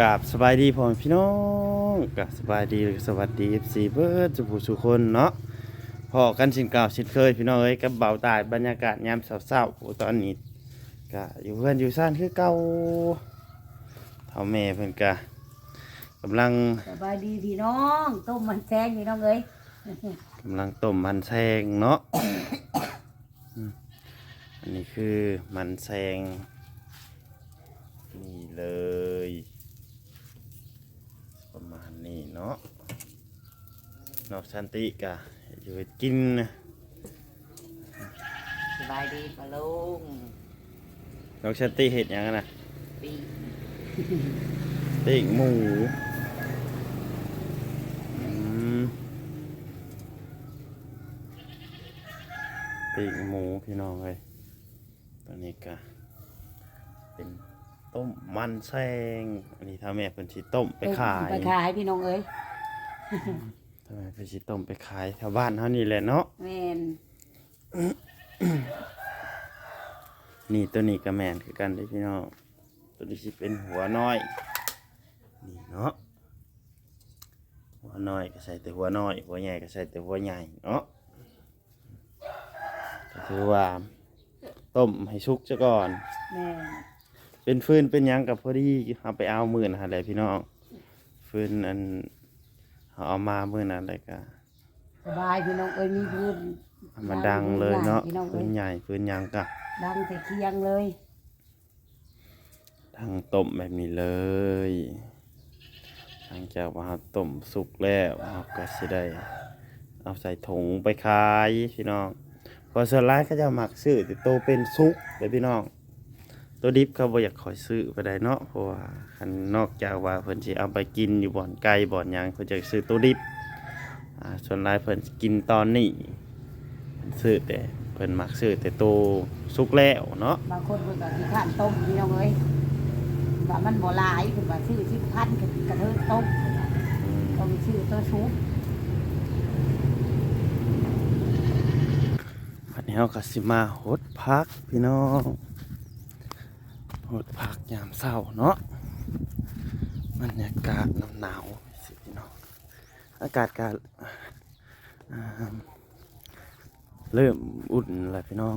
กราบสบายดีพ่อพี่น้องกับสบายดีสวัสดี FC เบิร์ดสุผู้สุคนเนาะพอกันชินเก่าชินเคยพี่น้องเอ้ยกับเบาตายบรรยากาศยามเศร้าๆโอ้ตอนนี้ก็อยู่เพื่อนอยู่ซ่านคือเก่าเท่าแม่เพิ่อนก็กำลังสบายดีพี่น้องต้มมันแซงพี่น้องเอ้ยกำลังต้มมันแซงเนาะอันนี้คือมันแซงนี่เลย ประมาณนี้ เนาะนอกสันติกะอยู่ให้กินนะสบายดีปะลุงนอกสันติเห็ดหยังอะนะปีปิ้งหมูอืมปิ้งหมูพี่น้องเลยตอนนี้ก็เป็น ต้มมันแซงอันนี้ถ้าแม่เพิ่นสิต้มไปขายไปขายพี่น้องเอ้ยทำไมเพิ่นสิต้มไปขายแถวบ้านเฮานี่แหละเนาะแม่นนี่ตัวนี้ก็แม่นคือกันเด้อพี่น้องตัวนี้สิเป็นหัวน้อยนี่เนาะหัวน้อยก็ใส่แต่หัวน้อย หัวใหญ่ก็ใส่แต่หัวใหญ่เนาะก็คือว่าต้มให้สุกซะก่อนแม่น เป็นฟืนเป็นหยังกับพอดีเอาไปเอามื่นหาอะไรพี่น้องฟืนอันเอาเอามามื่นอะไรก็สบายพี่น้องเอ้ยมีพื้นมันดังเลยเนาะพี่น้องฟืเอ้ยนใหญ่ฟืนหยังก็ดังแต่เคียงเลยทางต้มแบบนี้เลยหลังจากว่าเราต้มสุกแล้วเราก็สิได้ เอาใส่ถุงไปขายพี่น้องเพอส่วนร้ายก็จะหมักซื้อแต่โตเป็นซุกเลยพี่น้อง ตัวดิบเขาบ่อยากขอยซื้อไปได้เนาะเพราะว่าคันนอกจากว่าเพิ่นสิเอาไปกินอยู่บ่อนไก่บ่อนหยังเพิ่นจะซื้อตัวดิบอ่าส่วนหลายเพิ่นสิกินตอนนี้เพิ่นซื้อแต่เพิ่นมักซื้อแต่โตสุกแล้วเนาะบางคนเพิ่นก็สิข้านต้มพี่น้องเอ้ยว่ามันบ่หลายเพิ่นว่าชื่อที่พันกับกระเทินต้มอืมต้องมีชื่อตัวชุบวันนี้เราก็สิมาหดพักพี่น้อง หดพักยามเช้าเนาะบรรยากาศหนาวสิพี่น้องอากาศก็อ่าเริ่มอุ่นแล้วพี่น้อง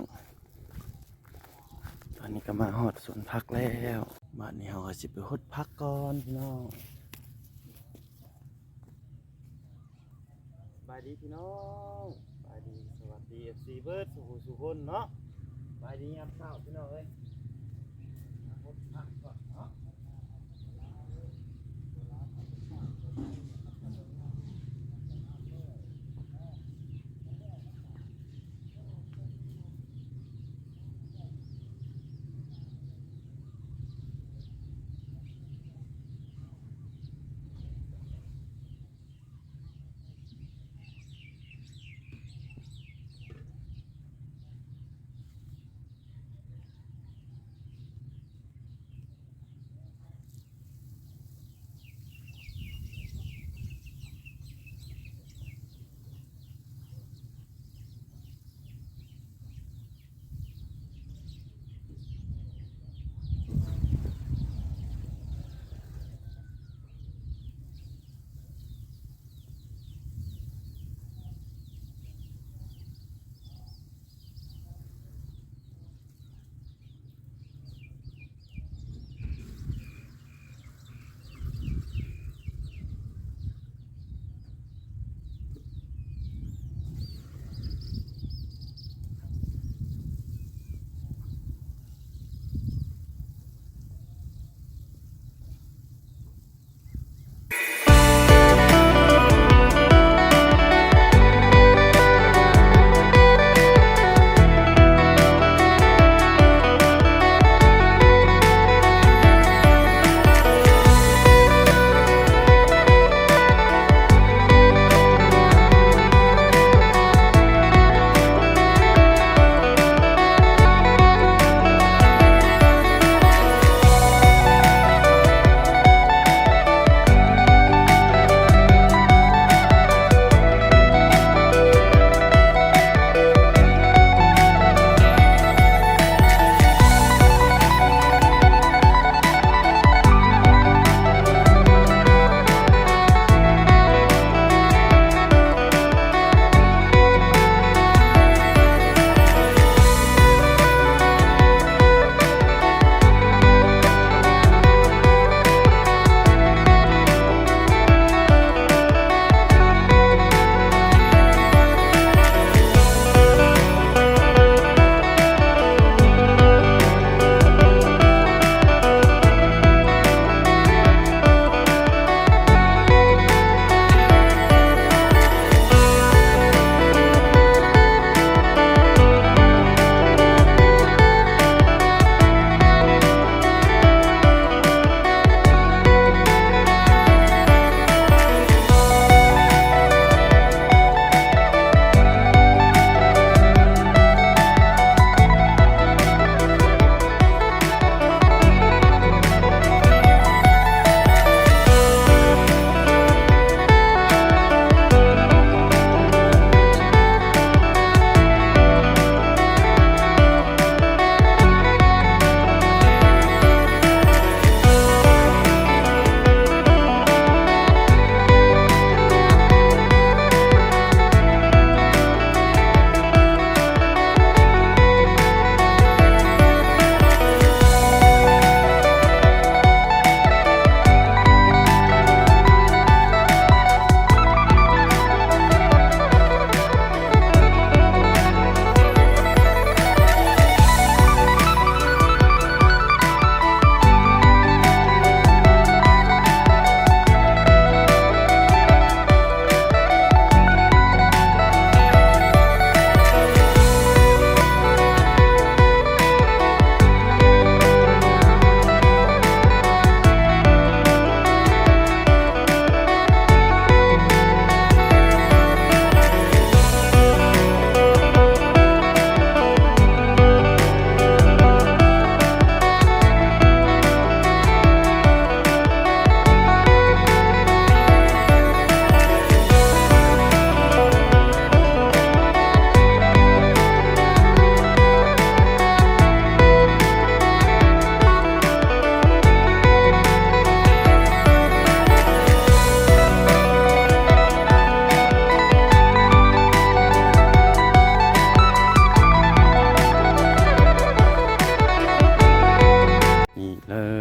ตอนนี้ก็มาหอดสวนพักแล้วบ้านนี้เราก็สิไปหดพักก่อนพี่น้องบายดีพี่น้องบายดีสวัสดีเอฟซีเบิร์ดสุขุสุคนเนาะบายดียามเช้าพี่น้องเอ้ย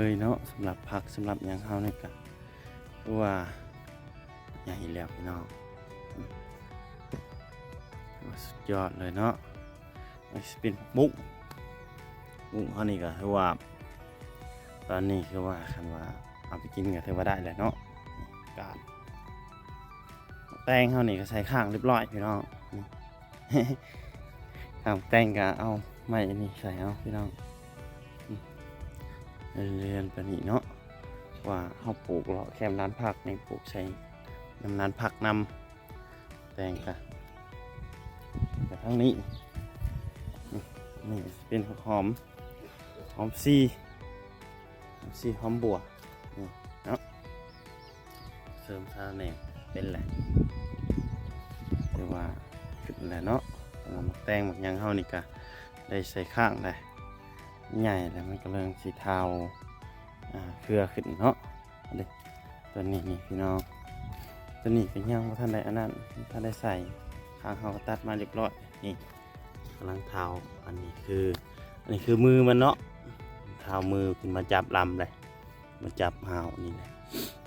ยเนาะสำหรับผัก็คือว่าใหญ่แล้วพี่น้องอืมว่าสุดยอดเลยเนาะมันสิเป็นมุกมุกเขานี่ก็คือว่า ตอนนี้คือว่าคันว่าเอาไปกินก็ถือว่าได้แหละเนาะกาดแตงเขานี่ก็ใส่ข้างเรียบร้อยพี่น้องนี่ข้างแตงก็เอาไม้นนี้ใส่เอาพี่น้อง เรียนไปนี่เนาะว่าเขาปลูกเลาะแคมร้านผักในปลูกใช้น้ำร้านผักนำแตงก็แต่ทั้งนี้นี่นี่เป็นหอมหอมซีสีหอมบัวนี่เนาะเสริมซาแหน่เป็นแหละแต่ว่าขึ้นแหละเนาะแตงหมักยังเฮานี่กะได้ใส่ข้างได้ ใหญ่แล้วมันก็เริ่มสีเทาเครือขึ้นเนาะเอาเด้ตัวนี้นี่พี่น้องตัวนี้เป็นยังว่าท่านใดอันนั้นท่านได้ใส่ข้างเขาก็ตัดมาเรียบร้อยนี่กำลังเทาอันนี้คืออันนี้คือมือมันเนาะเทามือขึ้นมาจับลำเลยมาจับหาวนี่นะ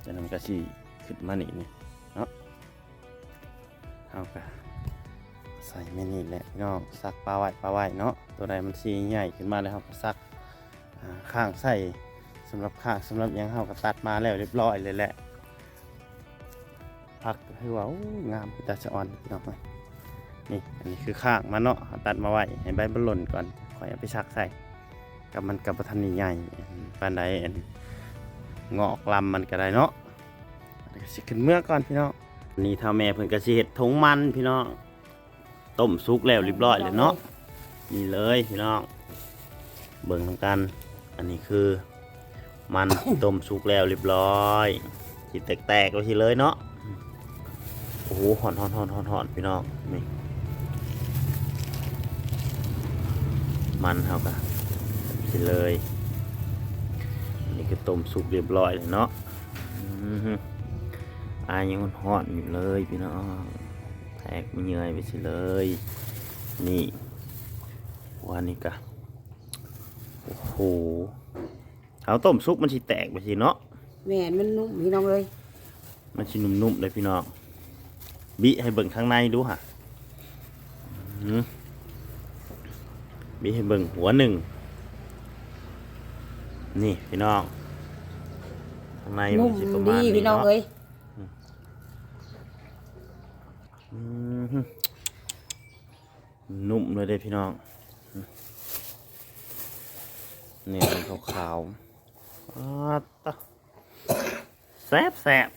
จะนำกระสีขึ้นมานี่นี่เนาะเอากะ ใส่ไม่นี่แหละพี่น้องซักปลาไว้ปลาไว้เนาะตัวใดมันสีใหญ่ขึ้นมาแล้วเราก็ซักข้างใส่สำหรับข้างสำหรับยังเขาก็ตัดมาแล้วเรียบร้อยเลยแหละพักคือว่างามเป็นตาสะออนพี่น้องเอ้ยนี่อันนี้คือข้างมันเนาะตัดมาไว้ให้ใบมันหล่นก่อนค่อยเอาไปซักใส่กับมันกับทันนี่ใหญ่ปานใดอันงอกลำมันก็ได้เนาะสิขึ้นเมื่อก่อนพี่น้องนี่ถ้าแม่เพิ่นก็สิเฮ็ดถงมันพี่น้อง ต้มสุกแล้วเรียบร้อยเลยเนาะนี่เลยพี่น้องเบิ่งทำกัน อันนี้คือ มันต้มสุกแล้วเรียบร้อยสิแตกๆก็สิเลยเนาะโอ้โหหอนหอนหอนหอนหอนพี่น้องนี่มันเท่ากันไปเลยอันนี่คือต้มสุกเรียบร้อยเลยเนาะอายังหอนอยู่เลยพี่น้อง แทกไม่เหนื่อยไปสิเลย นี่วันนี้กะโอ้โหเอาต้มซุปมันสิแตกไปสิเนาะแม่นมันนุ่มพี่น้องเลย มันสินุ่มๆเลยพี่น้องบิให้เบิ่งข้างในดูฮะอื้อหือบิให้เบิ่งหัวหนึ่ง นี่พี่น้องข้างในมันุ่นมสิประดีมาณนี้พี่น้องเนาะ เอ้ย อืมฮึ นุ่มเลยเด้พี่น้องเนี่ยมันขาวๆอ้าวตะแซบแซบ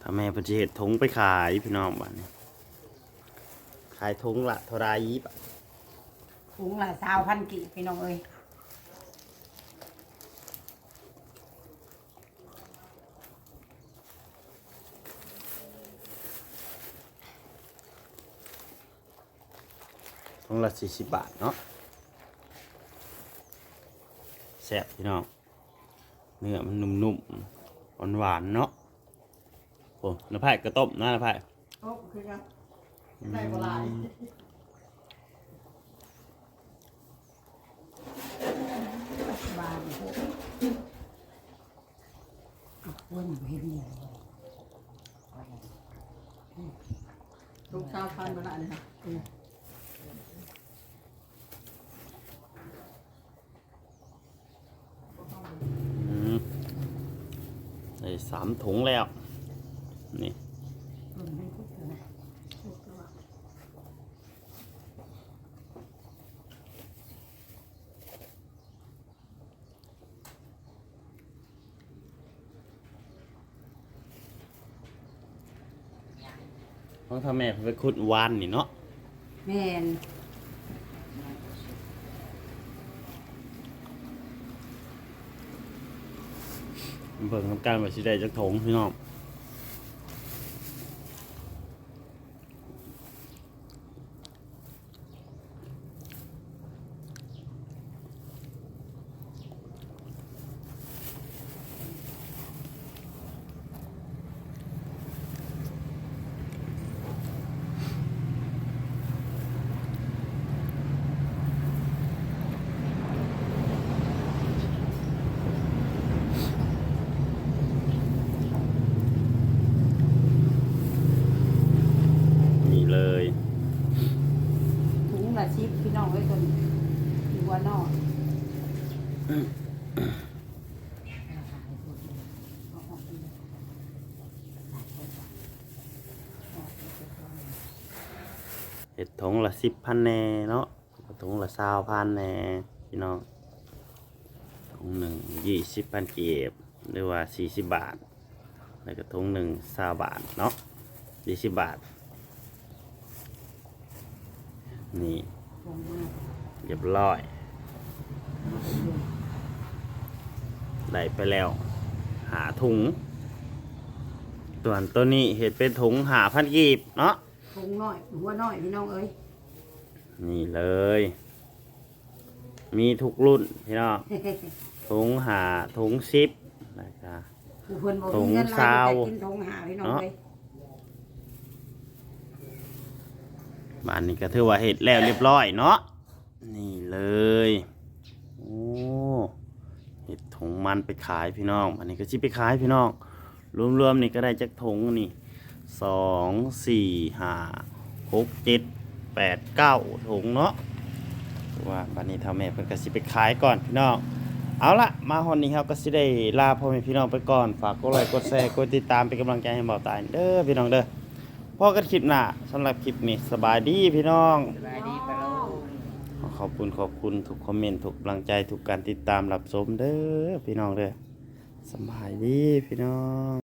ถ้าแม่เพิ่นสิเฮ็ดถุงไปขายพี่น้องบ้านนี้ ขายถุงละเท่าไรบาทถุงละสาวพันกี่พี่น้องเอ้ย ถุงละสี่สิบบาทเนาะแซ่บพี่น้องเนื้อมันนุ่มๆหวานๆเนาะโอ้น้ำไผ่กระต้มนะน้ำไผ่โอ้คือจังได้บ่หลายบานโหอะอ้วนบ่เห็นนี่ทุกเช้าพันมาละเลยค่ะ อืมได้ สามถุงแล้ว นี่ต้นให้ทุกตัวนะเพราะถ้าแม่ไปขุดวานนี่เนาะ แม่น เบิ่งทำการว่าสิได้จักถงพี่น้อง เห็ดถงละสิบพันแน่เนาะถุงละสาวพันแน่พี่น้องถุงหนึ่งยี่สิบพันเก็บหรือว่าสี่สิบบาท แล้วก็ถุงหนึ่งสาบาทเนาะยี่สิบบาท นี่เรียบร้อย ได้ไปแล้วหาถุง ส่วนตัวนี้เห็ดเป็นถุงหาพันกีบเนาะถุงน้อยหัวน้อยพี่น้องเอ้ยนี่เลย มีทุกรุ่นพี่น้องถุงหาถุงซิปนะครับผู้เพิ่นบ่ถุมีงเงินหลายซาวแต่กินถุงหาพี่น้องเอ้ยบ้านนี้ก็ถือว่าเห็ดแล้วเรียบร้อยเนาะนี่เลยโอ้เห็ดถุงมันไปขายพี่น้อง อันนี้ก็ชิไปขายพี่น้อง รวมๆนี่ก็ได้จากถุงนี่สองสี่ห้าหกเจ็ดแปดเก้าถุงเนาะว่าบันนี้เท่าแม่เพิ่นก็สิไปขายก่อนพี่น้อง เอาละมาฮอนนี้ครับก็สิได้ลาพ่อแม่พี่น้องไปก่อน ฝากกดไลค์กดแชร์กดติดตามเป็นกำลังใจให้เบาตายเด้อพี่น้องเด้อพอกันคลิปหน้าสำหรับคลิปนี้สบายดีพี่น้อง สบายดีป ขอบคุณขอบคุณทุกคอมเมนต์ทุกกำลังใจทุกการติดตามรับชมเด้อพี่น้องเด้อสบายดีพี่น้อง